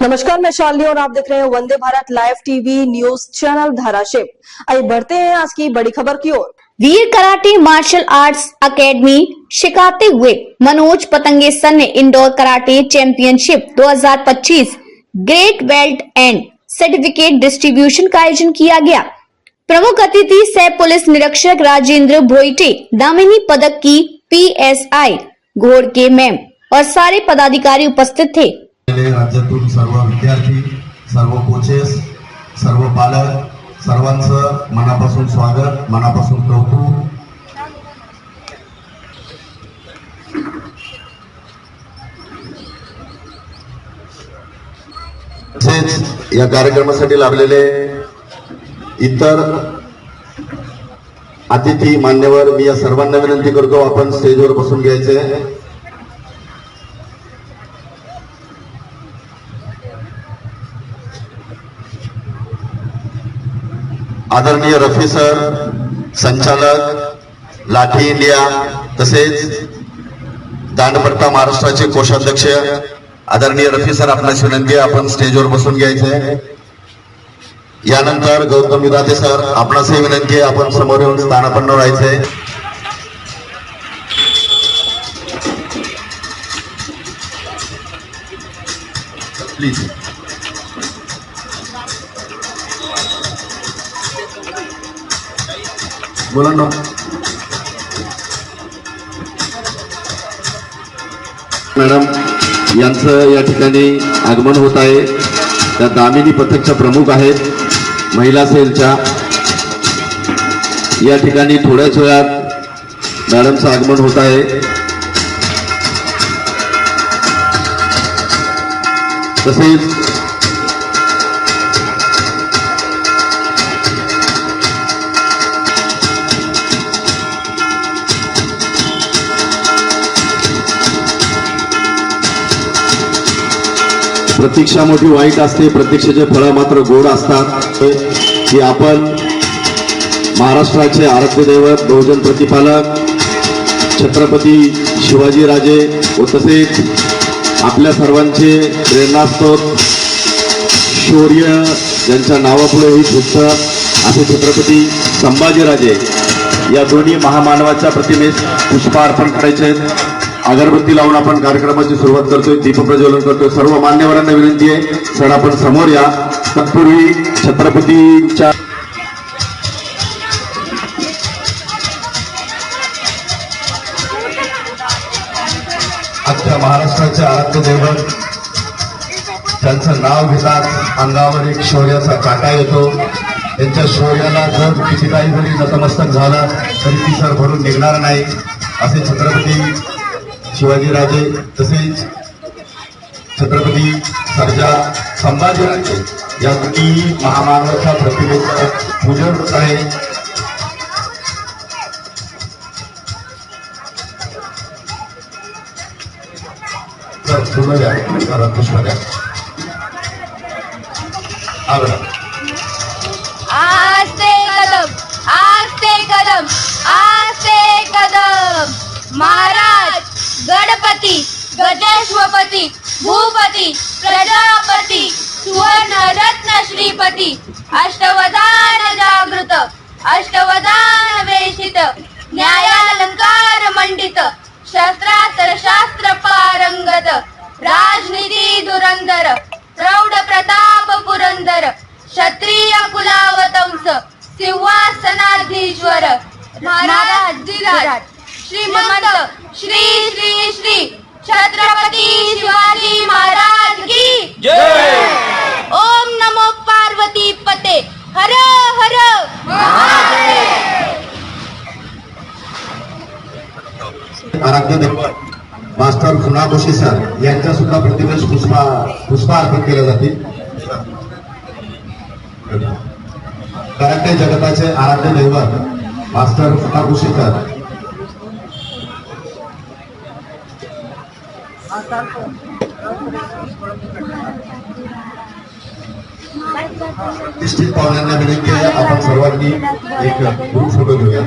नमस्कार, मैं शालिनी और आप देख रहे हैं Vande Bharat live TV news channel Dharashiv. आइए बढ़ते हैं आज की बड़ी खबर की or. Veer karate martial arts academy सिखाते हुए। मनोज पतंगे सन ने indoor karate championship 2025 great belt and certificate distribution का आयोजन किया गया। प्रमुख अतिथि सह पुलिस निरीक्षक राजेंद्र भोईटे दामिनी पदक की पीएसआई घोड़ के मैम और सारे पदाधिकारी उपस्थित थे। आपले राज्यातून सर्व विद्यार्थी सर्व कोचेस सर्व पालक सर्वांचं मनापासून स्वागत मनापासून कौतुक. तसेच या कार्यक्रमासाठी लाभलेले इतर अतिथी मान्यवर मी या सर्वांना विनंती करतो आपण स्टेजवर बसून घ्यायचे. आदरणीय रफी सर संचालक लाठी इंडिया तसेच दांडपट्टा महाराष्ट्राचे कोषाध्यक्ष आदरणीय रफी सर आपणास विनंती आहे आपण स्टेजवर बसून घ्यायचे. यानंतर गौतम विदाते सर आपणासही विनंती आहे आपण समोर येऊन स्थानापन्न राहायचे प्लीज बोला ना. मॅडम यांचं या ठिकाणी आगमन होत आहे. त्या दामिनी पथकच्या प्रमुख आहेत महिला सेलच्या. या ठिकाणी थोड्याच वेळात मॅडमचं आगमन होत आहे. तसेच प्रतीक्षा मोठी वाईट असते. प्रतीक्षेचे फळं मात्र गोड असतात. की आपण महाराष्ट्राचे आराध्य दैवत बहुजन प्रतिपालक छत्रपती शिवाजीराजे व तसेच आपल्या सर्वांचे प्रेरणास्त्रोत शौर्य ज्यांच्या नावापुढे ही असे छत्रपती संभाजीराजे या दोन्ही महामानवाच्या प्रतिमेस पुष्पार्पण करायचे आहेत. अगरबत्ती लावून आपण कार्यक्रमाची सुरुवात करतोय दीपप्रज्वलन करतोय. सर्व मान्यवरांना विनंती आहे सर आपण समोर या तत्पूर्वी छत्रपतींच्या आजच्या महाराष्ट्राचे आराध्य दैवत त्यांचं नाव घेतात अंगावर एक शौर्याचा काटा येतो. त्यांच्या शौर्याला जर किती काही जरी नतमस्तक झालं तरी ती सर भरून निघणार नाही असे छत्रपती शिवाजीराजे तसेच छत्रपती सर्जा संभाजीराजे या दोन्ही महामानवाच्या प्रतिमेचं पूजन होत आहे. तर फुलं द्या पुष्प द्या. हा आस्ते कदम आस्ते कदम आस्ते कदम. महाराज गणपती गजेश्वपती भूपती प्रजापती सुवर्ण रत्न श्रीपती अष्टवधान जागृत अष्टवधान वेशित न्यायालंकार मंडित शस्त्रास्त्र शास्त्र पारंगत राजनिधी धुरंधर प्रौढ प्रताप पुरंदर क्षत्रिय कुलावतंस सिंहासनाधीश्वर महाराज श्रीमंत श्री श्री श्री छत्रपती शिवाजी महाराज की ओम नमो पार्वती पते। हर हर आराध्य दैवत मास्टर फुनाकोशी सर यांच्या सुद्धा प्रतिमेस पुष्पा पुष्पा अर्पण केले जातील. कराटे जगताचे आराध्य दैवत मास्टर फुनाकोशी सर निश्चित पाहुण्यांना विनंती आहे आपण सर्वांनी एक ग्रुप फोटो घेऊया.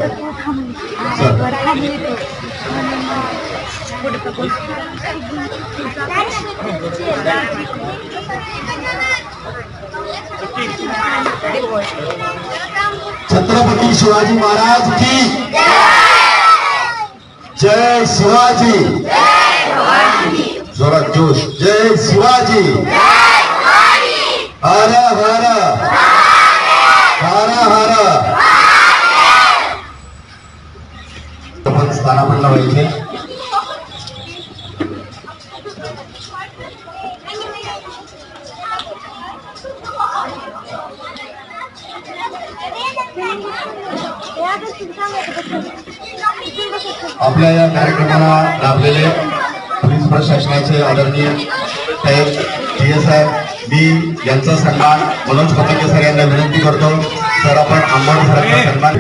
छत्रपती शिवाजी महाराज की जय शिवाजी. जोरात जोश. जय शिवाजी. हर हर हर प्रशासनाचे आदरणीय साहेब डी एस आय मी यांचा मनोज पतंगे सर यांना विनंती करतो. सर, आपण आंबोड सरांचा सन्मान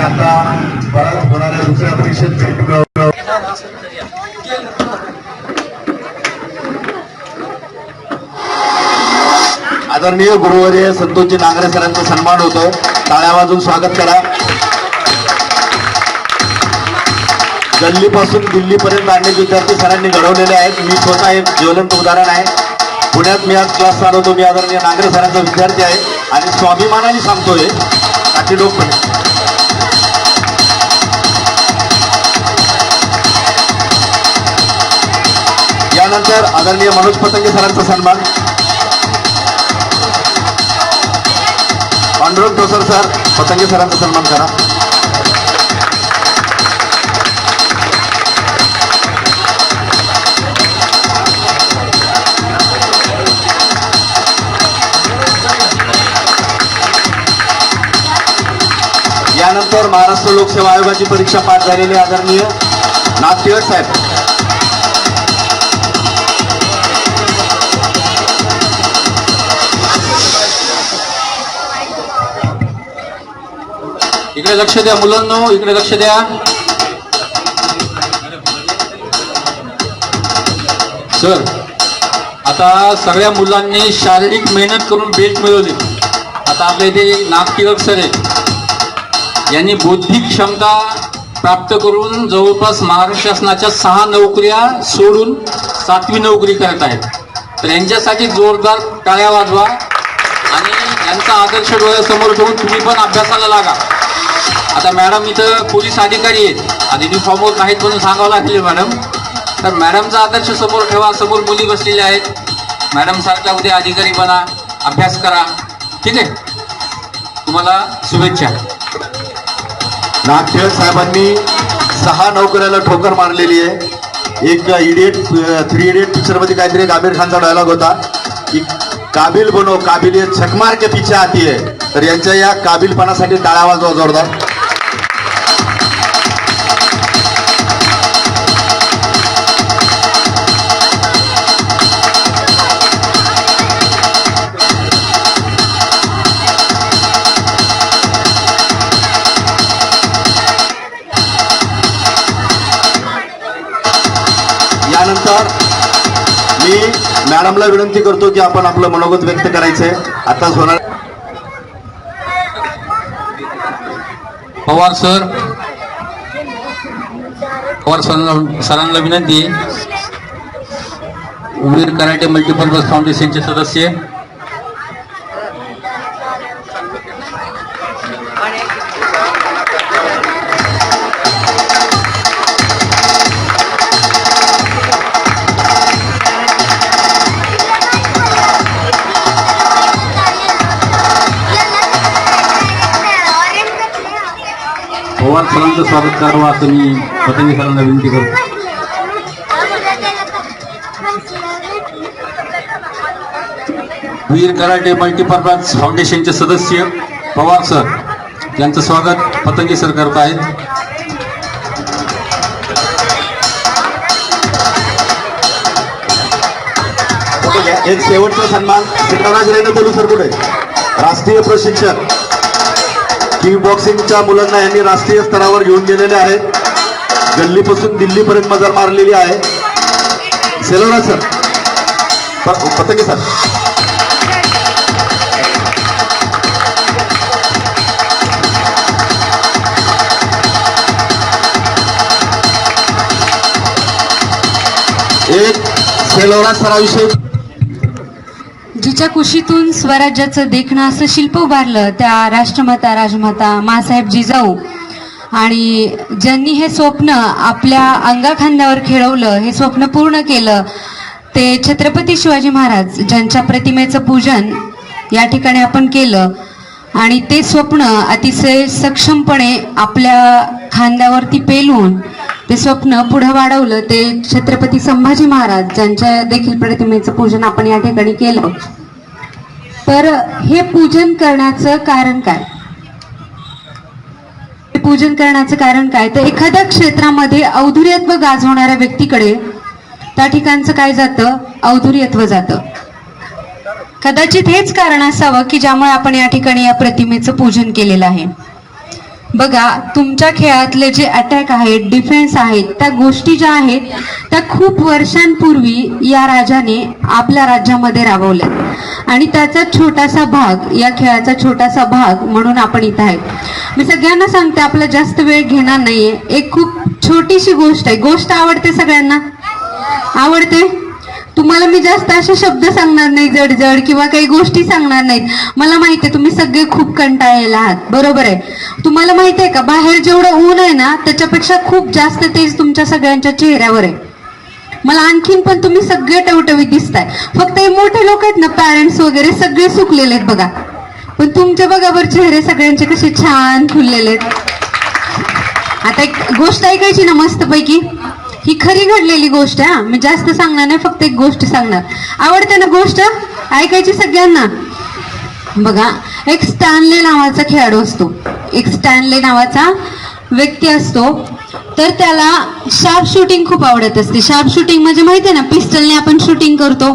आता परत होणाऱ्या दुसऱ्या परीक्षेत आदरणीय गुरुवर्य संतोषजी नांगरे सरांचा सन्मान होतो. टाळ्या वाजून स्वागत करा. गल्लीपासून दिल्लीपर्यंत अनेक विद्यार्थी सरांनी घडवलेले आहेत. मी स्वतः एक ज्वलंत उदाहरण आहे. पुण्यात मी आज क्लास चालवतो. मी आदरणीय नांगरे सरांचा विद्यार्थी आहे. आणि स्वाभिमानाने सांगतोय. काही लोक पण त्यानंतर आदरणीय मनोज पतंगे सरांचा सन्मान. पांडुरंग ठोसर सर पतंगे सरांचा सन्मान करा. यानंतर महाराष्ट्र लोकसेवा आयोगाची परीक्षा पास झालेले आदरणीय नाथ टिळक साहेब. इकडे लक्ष द्या मुलांनो इकडे लक्ष द्या. सर आता सगळ्या मुलांनी शारीरिक मेहनत करून बेल्ट मिळवली. आता आपल्या इथे नागटिळक सर आहेत. यांनी बौद्धिक क्षमता प्राप्त करून जवळपास महाराष्ट्र शासनाच्या सहा नोकऱ्या सोडून सातवी नोकरी करत आहेत. तर यांच्यासाठी जोरदार टाळ्या वाजवा आणि यांचा आदर्श डोळ्यासमोर ठेवून तुम्ही पण अभ्यासाला लागा. आता मॅडम इथं पोलीस अधिकारी आहेत. आणि युनिफॉर्मवर नाहीत म्हणून सांगावं लागले मॅडम. तर मॅडमचा आदर्श समोर ठेवा. समोर मुली बसलेल्या आहेत. मॅडमसारख्या उद्या अधिकारी बना. अभ्यास करा. ठीक आहे? तुम्हाला शुभेच्छा. नागखेळ साहेबांनी सहा नोकऱ्याला ठोकर मारलेली आहे. एक इडियट थ्री इडियट पिक्चरमध्ये काहीतरी एक आमिर खानचा डायलॉग होता. की काबिल बनो काबिलियत छकमार के पीछे आती है तर यांच्या या काबिलपणासाठी टाळा वाजवा जोरदार. मॅडमला विनंती करतो की आपण आपलं मनोगत व्यक्त करायचंय आताच होणार पवार सर. पवार सरांना सरांना विनंती आहे. वीर कराटे मल्टीपर्पज फाउंडेशनचे सदस्य. सरांचं स्वागत करावं असं मी पतंजली सरांना विनंती करतो. वीर कराटे मल्टीपर्पज फाउंडेशनचे सदस्य पवार सर यांचं स्वागत पतंजली सर करत आहेत. एक शेवटचा सन्मान सिद्धराज रेणुतलू सर कुठे? राष्ट्रीय प्रशिक्षक. जी बॉक्सिंगच्या मुलांना यांनी राष्ट्रीय स्तरावर घेऊन गेलेले आहेत. गल्लीपासून दिल्लीपर्यंत मजल मारलेली आहे. सेलोरा सर. पतंगे सर. एक सेलोरा सराविषयी ज्यांच्या कुशीतून स्वराज्याचं देखणं असं शिल्प उभारलं त्या राष्ट्रमाता राजमाता मासाहेब जिजाऊ आणि ज्यांनी हे स्वप्न आपल्या अंगाखांद्यावर खेळवलं हे स्वप्न पूर्ण केलं ते छत्रपती शिवाजी महाराज ज्यांच्या प्रतिमेचं पूजन या ठिकाणी आपण केलं. आणि ते स्वप्न अतिशय सक्षमपणे आपल्या खांद्यावरती पेलून ते स्वप्न पुढं वाढवलं ते छत्रपती संभाजी महाराज ज्यांच्या देखील प्रतिमेचं पूजन आपण या ठिकाणी केलं. तर हे पूजन करण्याचं कारण काय? हे पूजन करण्याचं कारण काय? तर एखाद्या क्षेत्रामध्ये औदुर्यत्व गाजवणाऱ्या व्यक्तीकडे त्या ठिकाणचं काय जातं? औदुर्यत्व जातं. कदाचित हेच कारण असावं की ज्यामुळे आपण या ठिकाणी या प्रतिमेचं पूजन केलेलं आहे. बघा तुमच्या खेळातले जे अटॅक आहेत डिफेन्स आहेत त्या गोष्टी ज्या आहेत त्या खूप वर्षांपूर्वी या राजाने आपल्या राज्यामध्ये राबवल्या आणि त्याचा छोटासा भाग या खेळाचा छोटासा भाग म्हणून आपण इथं आहे मी सगळ्यांना सांगते आपला जास्त वेळ घेणार नाहीये. एक खूप छोटीशी गोष्ट आहे. गोष्ट आवडते सगळ्यांना? आवडते? तुम्हाला मी जास्त असे शब्द सांगणार नाही जडजड किंवा काही गोष्टी सांगणार नाहीत. मला माहिती आहे तुम्ही सगळे खूप कंटाळलेला आहात. बरोबर आहे? तुम्हाला माहिती आहे का बाहेर जेवढं ऊन आहे ना त्याच्यापेक्षा खूप जास्त तेज तुमच्या सगळ्यांच्या चेहऱ्यावर आहे. मला आणखीन पण तुम्ही सगळे टवटवीत दिसताय. फक्त हे मोठे लोक आहेत ना पॅरेंट्स वगैरे सगळे सुकलेले आहेत बघा. पण तुमच्या बघावर चेहरे सगळ्यांचे कसे छान खुललेले आहेत. आता एक गोष्ट ऐकायची ना मस्तपैकी. ही खरी घडलेली गोष्ट आहे हा. मी जास्त सांगणार नाही फक्त एक गोष्ट सांगणार. आवडते ना गोष्ट? ऐकायची सगळ्यांना? बघा एक स्टॅनले नावाचा खेळाडू असतो. एक स्टॅनले नावाचा व्यक्ती असतो. तर त्याला शार्प शूटिंग खूप आवडत असते. शार्प शूटिंग म्हणजे माहिती आहे ना पिस्टलने आपण शूटिंग करतो.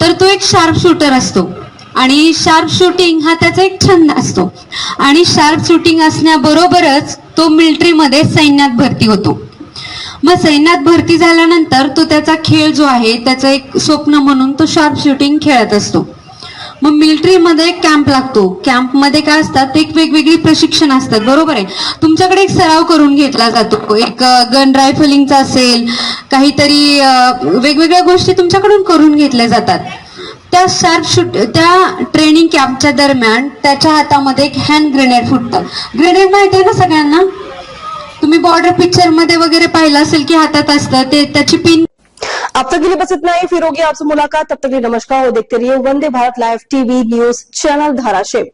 तर तो एक शार्प शूटर असतो. आणि शार्प शूटिंग हा त्याचा एक छंद असतो. आणि शार्प शूटिंग असण्याबरोबरच तो मिलिटरीमध्ये सैन्यात भरती होतो. मग सैन्यात भरती झाल्यानंतर तो त्याचा खेळ जो आहे त्याचं एक स्वप्न म्हणून तो शार्प शूटिंग खेळत असतो. मग मिलिटरीमध्ये एक कॅम्प लागतो. कॅम्पमध्ये काय असतात? एक वेगवेगळी प्रशिक्षण असतात. बरोबर आहे? तुमच्याकडे एक सराव करून घेतला जातो. एक गन रायफलिंगचा असेल काहीतरी वेगवेगळ्या गोष्टी तुमच्याकडून करून घेतल्या जातात. त्या शार्प शूट त्या ट्रेनिंग कॅम्पच्या दरम्यान त्याच्या हातामध्ये एक हँड ग्रेनेड फुटतं. ग्रेनेड माहिती आहे ना सगळ्यांना? तुम्ही बॉर्डर पिक्चरमध्ये वगैरे पाहिलं असेल की हातात असतं ते त्याची पिन अब तक के लिए बस इतना ही। फिर होगी आपसे मुलाकात। तब तक के लिए नमस्कार। और देखते रहिए Vande Bharat live TV news channel Dharashiv.